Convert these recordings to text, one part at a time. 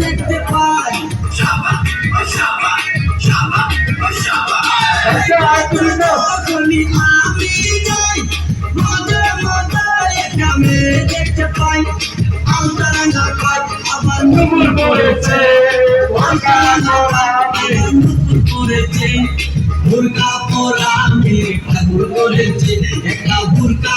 দেখতে আমি যাই মজা মজা আমি দেখতে পাই আন্তরাঙ্গা পাই আবার নুপুর পড়েছে আন্তরাঙ্গা ঠাকুর পড়েছে একটা বুরকা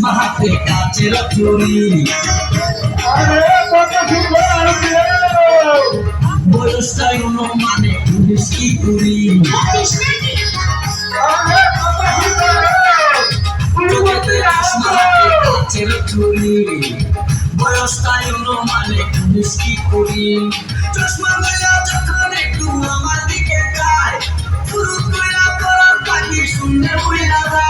চোখেতে চশমা হাতে কাচের চুরি বয়সটাই অনুমানে উনিশ কি চুরি বয়সটাই অনুমানে উনিশ কি কুড়ি চশমা লইয়া যখন একটু আমার দিকে যায় শুরু কইরা পড়ার পাখি শুনলে উইরা যায়।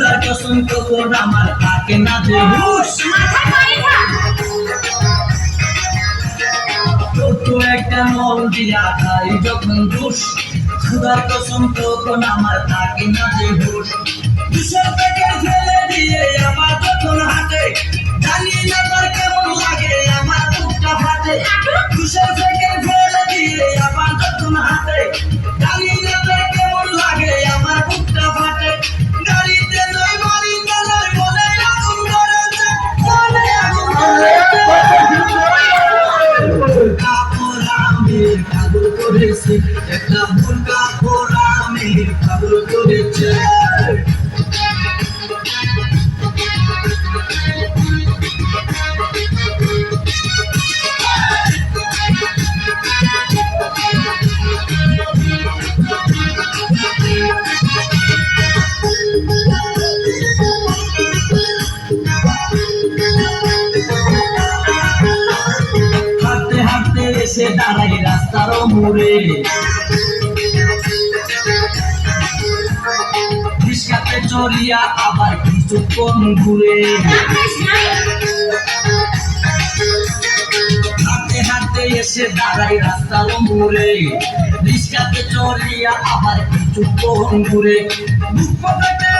খুদার কসম কখন আমার থাকে না যে হুশ। ছোট্ট একটা মন দিয়া খাই যখন দুষ। খুদার কসম কখন আমার থাকে না যে হুশ। দুশো থেকে ফেলে দিয়ে আমার যখন হাতে জানি না তার কেমন একটা ভুল কাপড় আমি পাগল করেছে। রাস্তার মোড়ে রিস্কাতে চড়িয়া আবার কিছুক্ষণ ঘুরে। হাঁটতে হাঁটতে এসে দাঁড়াই রাস্তার মোড়ে রিস্কাতে চড়িয়া আবার কিছুক্ষণ ঘুরে। বুক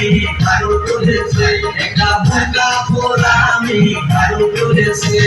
আমি একা ভোকা পোড়া আমি কারও করেছে